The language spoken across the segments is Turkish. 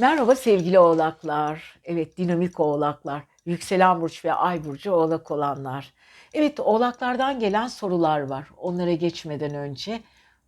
Merhaba sevgili oğlaklar. Evet dinamik oğlaklar. Yükselen burç ve ay burcu oğlak olanlar. Evet oğlaklardan gelen sorular var. Onlara geçmeden önce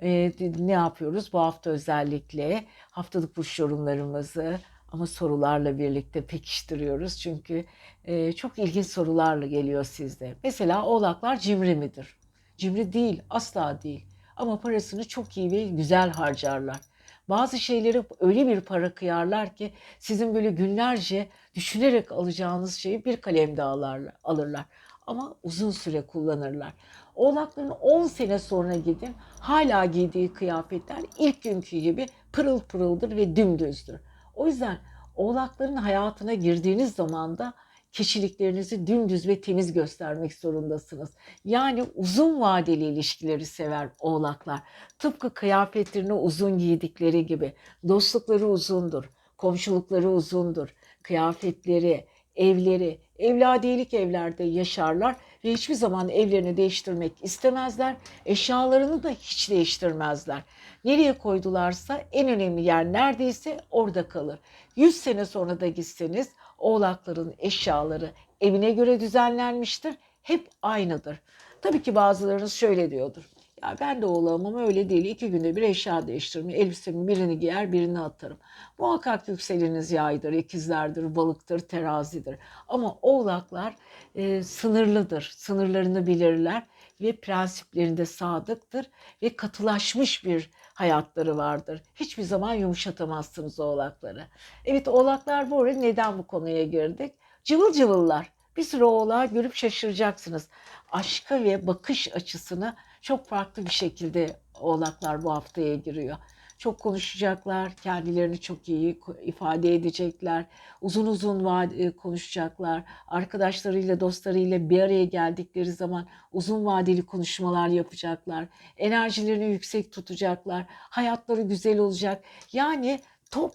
e, ne yapıyoruz? Bu hafta özellikle haftalık burç yorumlarımızı ama sorularla birlikte pekiştiriyoruz. Çünkü e, çok ilginç sorularla geliyor sizde. Mesela oğlaklar cimri midir? Cimri değil, asla değil. Ama parasını çok iyi ve güzel harcarlar. Bazı şeyleri öyle bir para kıyarlar ki sizin böyle günlerce düşünerek alacağınız şeyi bir kalemde alırlar. Ama uzun süre kullanırlar. Oğlakların 10 sene sonra gidin hala giydiği kıyafetler ilk günkü gibi pırıl pırıldır ve dümdüzdür. O yüzden oğlakların hayatına girdiğiniz zaman da kişiliklerinizi dümdüz ve temiz göstermek zorundasınız. Yani uzun vadeli ilişkileri sever oğlaklar. Tıpkı kıyafetlerini uzun giydikleri gibi dostlukları uzundur, komşulukları uzundur, kıyafetleri, evleri, evladiyelik evlerde yaşarlar ve hiçbir zaman evlerini değiştirmek istemezler. Eşyalarını da hiç değiştirmezler. Nereye koydularsa en önemli yer neredeyse orada kalır. 100 sene sonra da gitseniz oğlakların eşyaları evine göre düzenlenmiştir. Hep aynıdır. Tabii ki bazılarınız şöyle diyordur. Ya ben de oğlağım ama öyle değil. İki günde bir eşya değiştiririm. Elbisemin birini giyer birini atarım. Muhakkak yükseleniz yaydır, ikizlerdir, balıktır, terazidir. Ama oğlaklar e, sınırlıdır. Sınırlarını bilirler ve prensiplerinde sadıktır ve katılaşmış bir hayatları vardır. Hiçbir zaman yumuşatamazsınız oğlakları. Evet oğlaklar bu arada neden bu konuya girdik? Cıvıl cıvıllar. Bir sürü oğlağı görüp şaşıracaksınız. Aşka ve bakış açısını çok farklı bir şekilde oğlaklar bu haftaya giriyor. Çok konuşacaklar, kendilerini çok iyi ifade edecekler, uzun uzun konuşacaklar, arkadaşlarıyla, dostlarıyla bir araya geldikleri zaman uzun vadeli konuşmalar yapacaklar, enerjilerini yüksek tutacaklar, hayatları güzel olacak. Yani top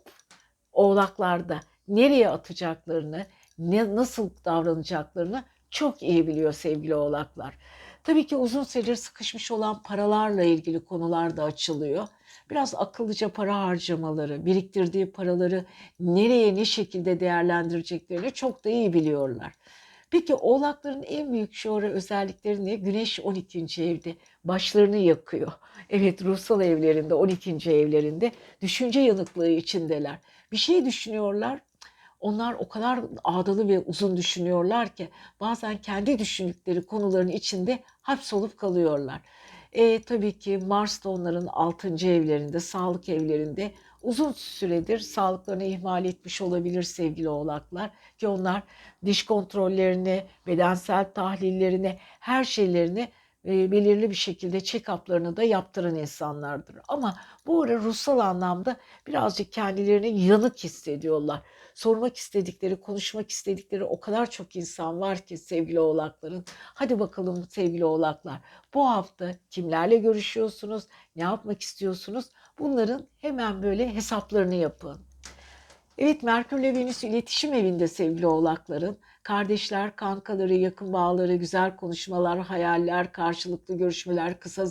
oğlaklarda nereye atacaklarını, ne, nasıl davranacaklarını çok iyi biliyor sevgili oğlaklar. Tabii ki uzun süredir sıkışmış olan paralarla ilgili konular da açılıyor. Biraz akıllıca para harcamaları, biriktirdiği paraları nereye ne şekilde değerlendireceklerini çok da iyi biliyorlar. Peki oğlakların en büyük şuara özellikleri ne? Güneş 12. evde başlarını yakıyor. Evet ruhsal evlerinde 12. evlerinde düşünce yanıklığı içindeler. Bir şey düşünüyorlar onlar o kadar ağdalı ve uzun düşünüyorlar ki bazen kendi düşündükleri konuların içinde hapsolup kalıyorlar. E, tabii ki Mars da onların 6. evlerinde, sağlık evlerinde uzun süredir sağlıklarını ihmal etmiş olabilir sevgili oğlaklar. Ki onlar diş kontrollerini, bedensel tahlillerini, her şeylerini e, belirli bir şekilde check-up'larını da yaptıran insanlardır. Ama bu ara ruhsal anlamda birazcık kendilerini yanık hissediyorlar. Sormak istedikleri, konuşmak istedikleri o kadar çok insan var ki sevgili oğlakların. Hadi bakalım sevgili oğlaklar. Bu hafta kimlerle görüşüyorsunuz? Ne yapmak istiyorsunuz? Bunların hemen böyle hesaplarını yapın. Evet Merkür ile Venüs iletişim evinde sevgili oğlakların. Kardeşler, kankaları, yakın bağları, güzel konuşmalar, hayaller, karşılıklı görüşmeler, kısa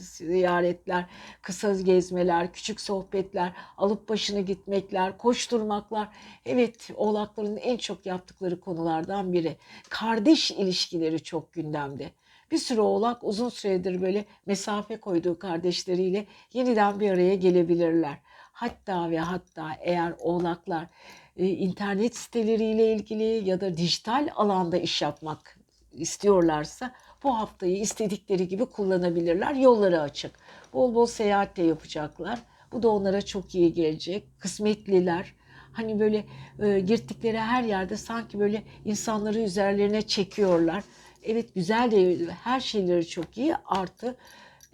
ziyaretler, kısa gezmeler, küçük sohbetler, alıp başını gitmekler, koşturmaklar. Evet oğlakların en çok yaptıkları konulardan biri. Kardeş ilişkileri çok gündemde. Bir sürü oğlak uzun süredir böyle mesafe koyduğu kardeşleriyle yeniden bir araya gelebilirler. Hatta ve hatta eğer oğlaklar e, internet siteleriyle ilgili ya da dijital alanda iş yapmak istiyorlarsa bu haftayı istedikleri gibi kullanabilirler. Yolları açık. Bol bol seyahat de yapacaklar. Bu da onlara çok iyi gelecek. Kısmetliler hani böyle e, girdikleri her yerde sanki böyle insanları üzerlerine çekiyorlar. Evet güzel de her şeyleri çok iyi. Artı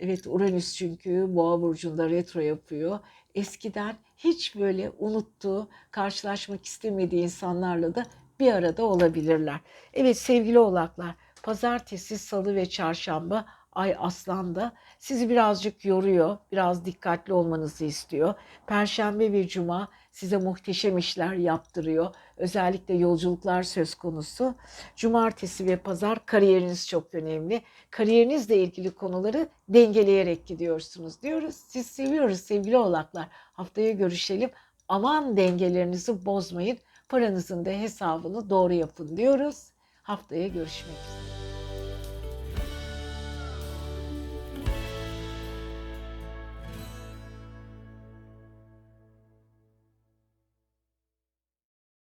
evet Uranüs çünkü Boğa burcunda retro yapıyor. Eskiden hiç böyle unuttuğu, karşılaşmak istemediği insanlarla da bir arada olabilirler. Evet sevgili oğlaklar, pazartesi, salı ve çarşamba Ay Aslan'da sizi birazcık yoruyor, biraz dikkatli olmanızı istiyor. Perşembe ve Cuma size muhteşem işler yaptırıyor. Özellikle yolculuklar söz konusu. Cumartesi ve pazar kariyeriniz çok önemli. Kariyerinizle ilgili konuları dengeleyerek gidiyorsunuz diyoruz. Siz seviyoruz sevgili oğlaklar. Haftaya görüşelim. Aman dengelerinizi bozmayın. Paranızın da hesabını doğru yapın diyoruz. Haftaya görüşmek üzere.